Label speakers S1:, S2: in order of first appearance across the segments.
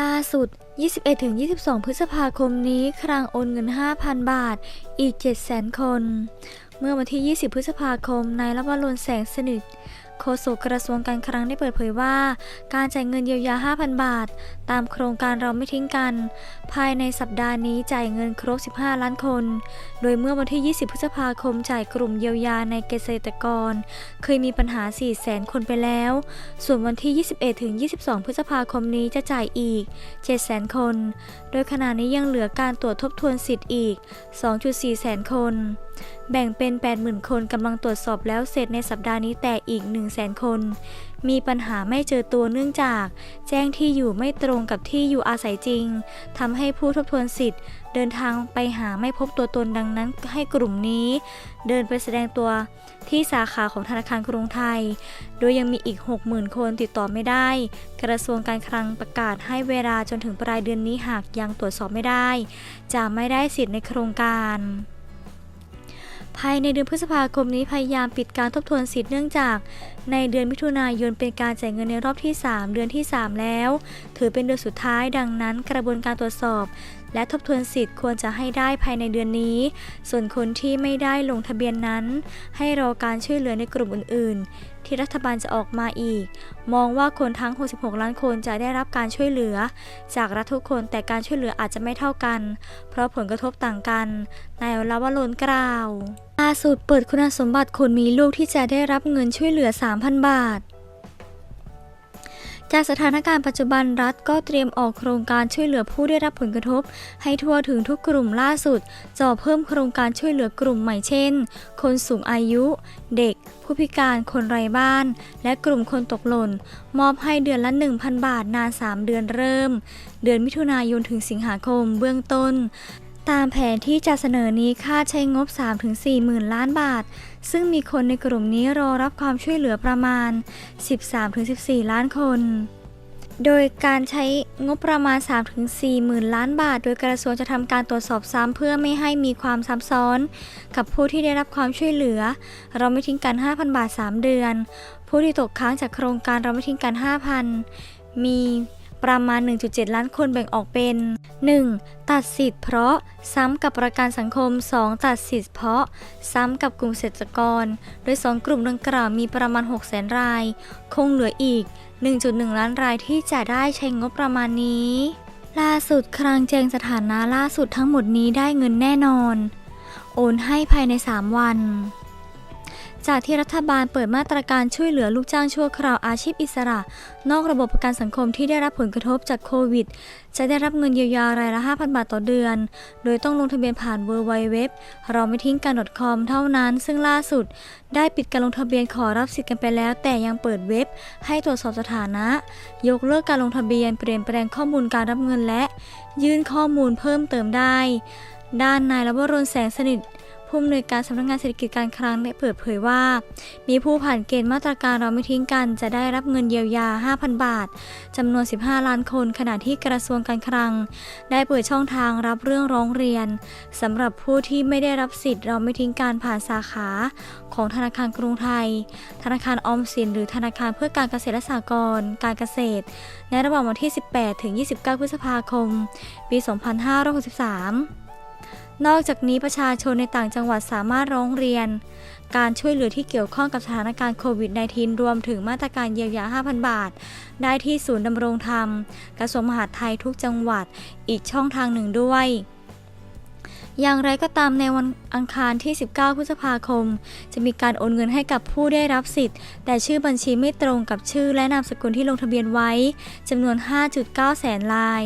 S1: ล่าสุด 21-22 พฤษภาคมนี้ครังโอนเงิน 5,000 บาท อีก 700,000 คน เมื่อวันที่ 20 พฤษภาคม นายรัวรนแสงสนิทโฆษกกระทรวงการคลังได้เปิดเผยว่า การจ่ายเงินเยียวยา 5,000 บาท ตามโครงการเราไม่ทิ้งกัน ภายในสัปดาห์นี้จ่ายเงินครบ 15 ล้านคน โดยเมื่อวันที่ 20 พฤษภาคมจ่ายกลุ่มเยียวยาในเกษตรกร เคยมีปัญหา 400,000 คนไปแล้ว ส่วนวันที่ 21 ถึง 22 พฤษภาคมนี้จะจ่ายอีก 700,000 คน โดยขณะนี้ยังเหลือการตรวจทบทวนสิทธิ์อีก 2.4 แสนคน แบ่งเป็น 80,000 คนกำลังตรวจสอบแล้วเสร็จในสัปดาห์นี้แต่อีก 100,000 คน มีปัญหาไม่เจอตัวเนื่องจาก แจ้งที่อยู่ไม่ตรงกับที่อยู่อาศัยจริงทำให้ผู้ทบทวนสิทธิ์ เดินทางไปหาไม่พบตัวตนดังนั้นให้กลุ่มนี้ เดินไปแสดงตัวที่สาขาของธนาคารกรุงไทย โดยยังมีอีก 60,000 คนติดต่อไม่ได้ กระทรวงการคลังประกาศให้เวลาจนถึงปลายเดือนนี้หากยังตรวจสอบไม่ได้ จะไม่ได้สิทธิ์ในโครงการ ภายในเดือนพฤษภาคมนี้พยายามปิดการทบทวนสิทธิ์เนื่องจาก ในเดือนมิถุนายนเป็นการจ่ายเงินในรอบที่ 3 เดือนที่ 3 แล้ว ถือเป็นเดือนสุดท้ายดังนั้น กระบวนการตรวจสอบ และทบทวนสิทธิ์ควรจะให้ได้ภายในเดือนนี้ ส่วนคนที่ไม่ได้ลงทะเบียนนั้น ให้รอการช่วยเหลือในกลุ่มอื่น ๆ ที่รัฐบาลจะออกมาอีก มองว่าคนทั้ง 66 ล้านคนจะได้รับการช่วยเหลือ จากรัฐทุกคนแต่การช่วยเหลืออาจจะไม่เท่ากัน เพราะผลกระทบต่างกันนายวรวรนกล่าวล่าสุดเปิดคุณสมบัติคนมีลูกที่จะได้รับเงินช่วยเหลือ 3,000 บาท จากสถานการณ์ปัจจุบันรัฐก็เตรียมออกโครงการช่วยเหลือผู้ได้รับผลกระทบ ให้ทั่วถึงทุกกลุ่มล่าสุดจะเพิ่มโครงการช่วยเหลือกลุ่มใหม่เช่น คนสูงอายุ เด็ก ผู้พิการคนไร้บ้าน และกลุ่มคนตกหล่น มอบให้เดือนละ 1,000 บาทนาน 3 เดือนเริ่ม เดือนมิถุนายนถึงสิงหาคมเบื้องต้น ตามแผนที่จะเสนอนี้คาดใช้งบ 3-4หมื่นล้านบาท ซึ่งมีคนในกลุ่มนี้รอรับความช่วยเหลือประมาณ 13-14 ล้านคน โดยการใช้งบประมาณ 3-4หมื่นล้านบาท โดยกระทรวงจะทำการตรวจสอบซ้ำเพื่อไม่ให้มีความซับซ้อน กับผู้ที่ได้รับความช่วยเหลือ เราไม่ทิ้งกัน 5,000 บาท 3 เดือน ผู้ที่ตกค้างจากโครงการเราไม่ทิ้งกัน 5,000 มี ประมาณ 1.7 ล้านคนแบ่งออกเป็น 1. ตัดสิทธิ์เพราะซ้ำกับประกันสังคม 2. ตัดสิทธิ์เพราะซ้ำกับกลุ่มเกษตรกร โดย 2 กลุ่มดังกล่าวมีประมาณ 600,000ราย คงเหลืออีก 1.1 ล้านรายที่จะได้ใช้งบประมาณนี้ ล่าสุดครางแจงสถานะล่าสุดทั้งหมดนี้ได้เงินแน่นอน โอนให้ภายใน 3 วัน จากที่รัฐบาลเปิดมาตรการช่วยเหลือลูกจ้างชั่วคราวอาชีพอิสระ นอกระบบประกันสังคมที่ได้รับผลกระทบจากโควิด จะได้รับเงินเยียวยารายละ 5,000 บาทต่อเดือน โดยต้องลงทะเบียนผ่าน w w w เว็บหราไม่ทิ้งกัน .com เท่านั้น ซึ่งล่าสุด ได้ปิดการลงทะเบียนขอรับสิทธิ์กันไปแล้ว แต่ยังเปิดเว็บ ให้ตรวจสอบสถานะ ยกเลิกการลงทะเบียนเปลี่ยนแปลงข้อมูลการรับเงินและ ยื่นข้อมูลเพิ่มเติมได้ด้านนายรวรนแสงสนิท ผู้อำนวยการสำนักงานเศรษฐกิจการคลังได้เปิดเผยว่า มีผู้ผ่านเกณฑ์มาตรการเราไม่ทิ้งกัน จะได้รับเงินเยียวยา 5,000 บาทจำนวน 15 ล้านคน ขณะที่กระทรวงการคลัง ได้เปิดช่องทางรับเรื่องร้องเรียนสำหรับผู้ที่ไม่ได้รับสิทธิ์เราไม่ทิ้งการผ่านสาขา ของธนาคารกรุงไทย ธนาคารออมสิน หรือธนาคารเพื่อการเกษตรและสหกรณ์การเกษตร ในระหว่างวันที่ 18 ถึง 29 พฤษภาคม ปี 2563 นอกจากนี้ประชาชนในต่างจังหวัดสามารถร้องเรียน การช่วยเหลือที่เกี่ยวข้องกับสถานการณ์โควิด -19 รวมถึงมาตรการเยียวยา 5,000 บาท ได้ที่ศูนย์ดำรงธรรม กระทรวงมหาดไทยทุกจังหวัดอีกช่องทางหนึ่งด้วยอย่างไรก็ตามในวันอังคารที่ 19 พฤษภาคม จะมีการโอนเงินให้กับผู้ได้รับสิทธิ์ แต่ชื่อบัญชีไม่ตรงกับชื่อและนามสกุลที่ลงทะเบียนไว้จำนวน 5.9 แสนราย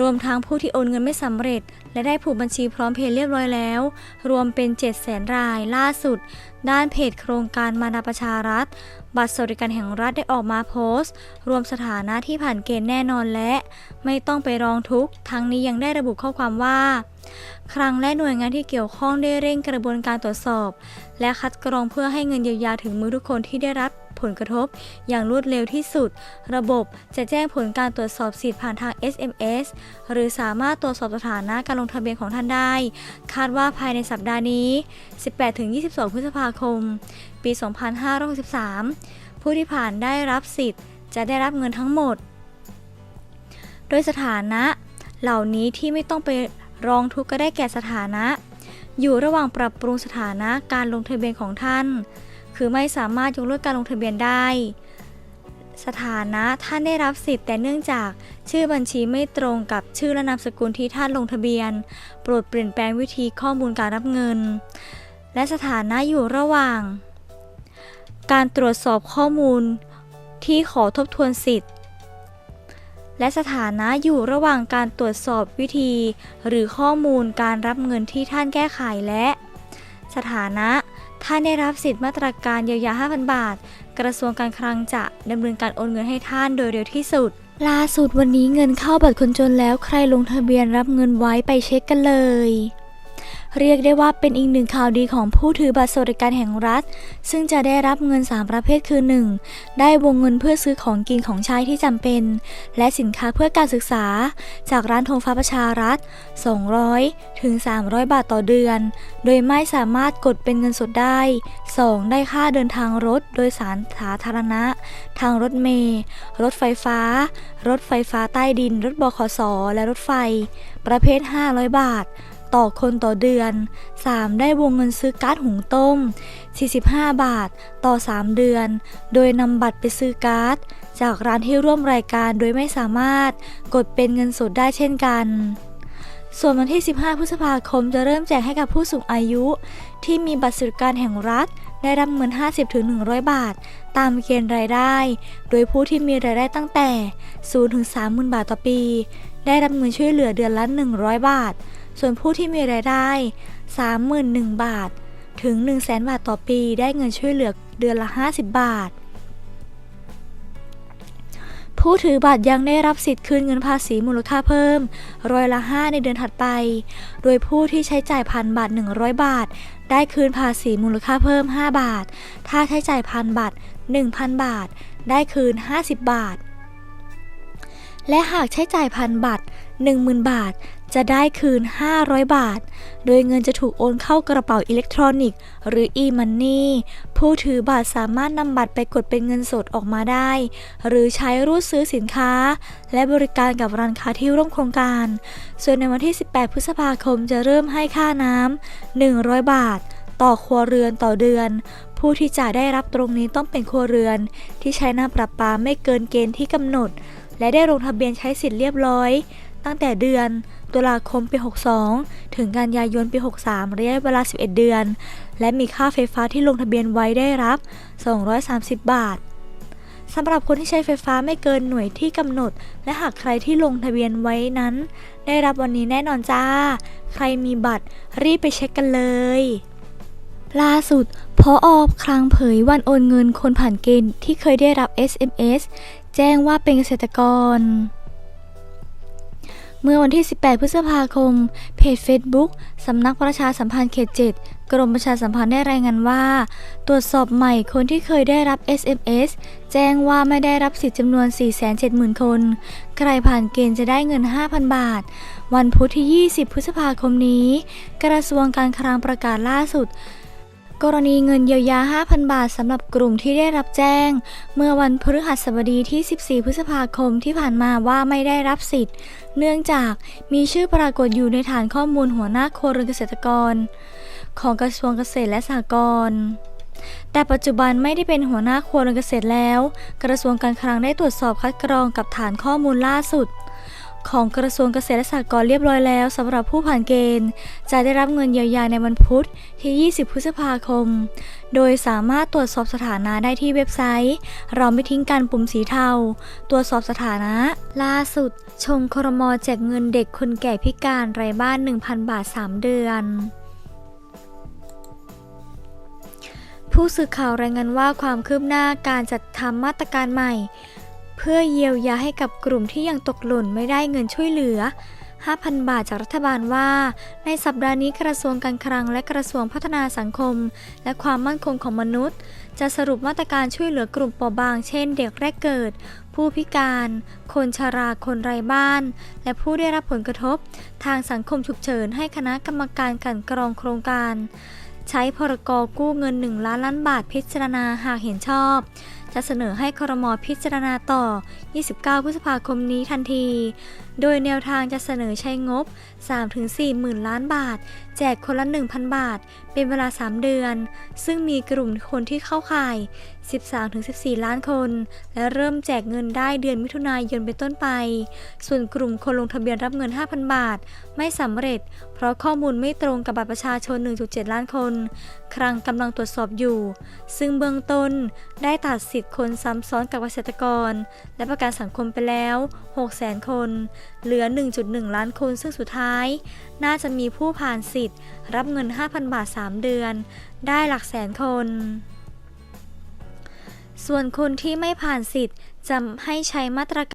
S1: รวมทั้งผู้ที่โอนเงินไม่สำเร็จ และได้ผูกบัญชีพร้อมเพย์เรียบร้อยแล้ว รวมเป็น 7 0 0แสนรายล่าสุด ด้านเพจโครงการมานาประชารัฐ บัตรสวัสดิการแห่งรัฐได้ออกมาโพสต์ รวมสถานะที่ผ่านเกณฑ์แน่นอนและ ไม่ต้องไปร้องทุกข์ทั้งนี้ยังได้ระบุข้อความว่าครั้งและหน่วยงานที่เกี่ยวข้องได้เร่งกระบวนการตรวจสอบ และคัดกรองเพื่อให้เงินเยียวยาถึงมือทุกคนที่ได้รับ ผลกระทบ อย่างรวดเร็วที่สุด ระบบจะแจ้งผลการตรวจสอบสิทธิ์ผ่านทาง SMS หรือสามารถตรวจสอบสถานะการลงทะเบียนของท่านได้ คาดว่าภายในสัปดาห์นี้ 18-22 พฤษภาคม ปี 2563 ผู้ที่ผ่านได้รับสิทธิ์ จะได้รับเงินทั้งหมด โดยสถานะเหล่านี้ที่ไม่ต้องไปร้องทุกข์ก็ได้แก่สถานะ อยู่ระหว่างปรับปรุงสถานะการลงทะเบียนของท่าน คือไม่สามารถยกเลิกการลงทะเบียนได้ สถานะท่านได้รับสิทธิ์แต่เนื่องจากชื่อบัญชีไม่ตรงกับชื่อและนามสกุลที่ท่านลงทะเบียน โปรดเปลี่ยนแปลงวิธีข้อมูลการรับเงิน และสถานะอยู่ระหว่าง การตรวจสอบข้อมูลที่ขอทบทวนสิทธิ์และสถานะอยู่ระหว่างการตรวจสอบวิธี หรือข้อมูลการรับเงินที่ท่านแก้ไขและ สถานะ ท่านได้รับสิทธิ์มาตรการเยียวยา 5,000 บาท กระทรวงการคลังจะดำเนินการโอนเงินให้ท่านโดยเร็วที่สุด ล่าสุดวันนี้เงินเข้าบัตรคนจนแล้วใครลงทะเบียนรับเงินไว้ไปเช็คกันเลย เรียกได้ว่าเป็นอีกหนึ่งข่าวดีของผู้ถือบัตรสวัสดิการแห่งรัฐ ซึ่งจะได้รับเงิน 3 ประเภทคือ 1. ได้วงเงินเพื่อซื้อของกินของใช้ที่จำเป็น และสินค้าเพื่อการศึกษา จากร้านธงฟ้าประชารัฐ 200 ถึง 300 บาทต่อเดือน โดยไม่สามารถกดเป็นเงินสดได้ 2. ได้ค่าเดินทางรถโดยสารสาธารณะ ทางรถเมล์รถไฟฟ้า รถไฟฟ้าใต้ดิน รถบขสและรถไฟ ประเภท 500 บาท ต่อคนต่อเดือน 3. ได้วงเงินซื้อก๊าซหุงต้ม 45 บาท ต่อ 3 เดือน โดยนำบัตรไปซื้อก๊าซจากร้านที่ร่วมรายการโดยไม่สามารถกดเป็นเงินสดได้เช่นกัน ส่วนวันที่ 15 พฤษภาคมจะเริ่มแจกให้กับผู้สูงอายุ ที่มีบัตรสวัสดิการแห่งรัฐ ได้รับเงิน 50-100 บาท ตามเกณฑ์รายได้ โดยผู้ที่มีรายได้ตั้งแต่ 0-30,000 บาทต่อปี ได้รับเงินช่วยเหลือเดือนละ 100 บาท ส่วนผู้ที่มีรายได้ 31,000 บาท ถึง 100,000 บาทต่อปีได้เงินช่วยเหลือเดือนละ 50 บาท ผู้ถือบัตรยังได้รับสิทธิ์คืนเงินภาษีมูลค่าเพิ่ม ร้อยละ 5 ในเดือนถัดไป โดยผู้ที่ใช้จ่ายพันบาท 100 บาท ได้คืนภาษีมูลค่าเพิ่ม 5 บาท ถ้าใช้จ่ายพันบาท 1,000 บาท ได้คืน 50 บาทและหากใช้จ่ายพันบาท10,000 บาท จะได้คืน 500 บาท โดยเงินจะถูกโอนเข้ากระเป๋าอิเล็กทรอนิกส์ หรือ e-money ผู้ถือบัตรสามารถนำบัตรไปกดเป็นเงินสดออกมาได้ หรือใช้รูดซื้อสินค้า และบริการกับร้านค้าที่ร่วมโครงการ ส่วนในวันที่ 18 พฤษภาคมจะเริ่มให้ค่าน้ำ 100 บาท ต่อครัวเรือนต่อเดือนผู้ที่จะได้รับตรงนี้ต้องเป็นครัวเรือน ที่ใช้น้ำประปาไม่เกินเกณฑ์ที่กำหนด และได้ลงทะเบียนใช้สิทธิ์เรียบร้อย ตั้งแต่เดือน ตุลาคมปี 62 ถึงกันยายนปี 63 ระยะเวลา 11 เดือน และมีค่าไฟฟ้าที่ลงทะเบียนไว้ได้รับ 230 บาทสำหรับคนที่ใช้ไฟฟ้าไม่เกินหน่วยที่กำหนด และหากใครที่ลงทะเบียนไว้นั้น ได้รับวันนี้แน่นอนจ้า ใครมีบัตรรีบไปเช็คกันเลยล่าสุดพออคลังเผยวันโอนเงินคนผ่านเกณฑ์ที่เคยได้รับ SMS แจ้งว่าเป็นเกษตรกร เมื่อวันที่ 18 พฤษภาคม เพจ Facebook สำนักประชาสัมพันธ์เขต 7 กรมประชาสัมพันธ์ได้รายงานว่า ตรวจสอบใหม่คนที่เคยได้รับ SMS แจ้งว่าไม่ได้รับสิทธิ์จำนวน 470,000 คน ใครผ่านเกณฑ์จะได้เงิน 5,000 บาท วันพุธที่ 20 พฤษภาคมนี้ กระทรวงการคลังประกาศล่าสุด กรณีเงินเยียวยา 5,000 บาทสำหรับกลุ่มที่ได้รับแจ้ง เมื่อวันพฤหัสบดีที่ 14 พฤษภาคมที่ผ่านมาว่าไม่ได้รับสิทธิ์ เนื่องจากมีชื่อปรากฏอยู่ในฐานข้อมูลหัวหน้าโครัวเรือนเกษตรกร ของกระทรวงเกษตรและสหกรณ์แต่ปัจจุบันไม่ได้เป็นหัวหน้าครัวเรือนเกษตรแล้ว กระทรวงการคลังได้ตรวจสอบคัดกรองกับฐานข้อมูลล่าสุด ของกระทรวงเกษตรและสหกรณ์เรียบร้อยแล้วสำหรับผู้ผ่านเกณฑ์ จะได้รับเงินเยียวยาในวันพุธที่ 20 พฤษภาคม โดยสามารถตรวจสอบสถานะได้ที่เว็บไซต์ เราไม่ทิ้งกันปุ่มสีเทา ตรวจสอบสถานะ ล่าสุด ชงครมแจกเงินเด็กคนแก่พิการไร้บ้าน 1,000 บาท 3 เดือนผู้สื่อข่าวรายงานว่าความคืบหน้าการจัดทำมาตรการใหม่ เพื่อเยียวยาให้กับกลุ่มที่ยังตกหล่นไม่ได้เงินช่วยเหลือ 5,000 บาทจากรัฐบาลว่า ในสัปดาห์นี้กระทรวงการคลังและกระทรวงพัฒนาสังคม และความมั่นคงของมนุษย์ จะสรุปมาตรการช่วยเหลือกลุ่มเปราะบาง เช่น เด็กแรกเกิด ผู้พิการ คนชรา คนไร้บ้าน และผู้ได้รับผลกระทบ ทางสังคมฉุกเฉินให้คณะกรรมการกันกรองโครงการ ใช้พรกกู้เงิน 1 ล้านล้านบาทพิจารณาหากเห็นชอบ จะเสนอให้ครมพิจารณาต่อ 29 พฤษภาคมนี้ทันที โดยแนวทางจะเสนอใช้งบ 3-4หมื่นล้านบาท แจกคนละ 1,000 บาท เป็นเวลา 3 เดือน ซึ่งมีกลุ่มคนที่เข้าข่าย 13-14 ล้านคน และเริ่มแจกเงินได้เดือนมิถุนายนเป็นต้นไป ส่วนกลุ่มคนลงทะเบียนรับเงิน 5,000 บาท ไม่สำเร็จ เพราะข้อมูลไม่ตรงกับบัตรประชาชน 1.7 ล้านคน ครั้งกำลังตรวจสอบอยู่ ซึ่งเบื้องต้นได้ตัดสิทธิ์คนซ้ำซ้อนกับเกษตรกร และประกันสังคมไปแล้ว 600,000 คนเหลือ 1.1 ล้านคนซึ่งสุดท้าย น่าจะมีผู้ผ่านสิทธิ์ รับเงิน 5,000 บาท 3 เดือน ได้หลักแสนคน ส่วนคนที่ไม่ผ่านสิทธิ์จะให้ใช้มาตรการ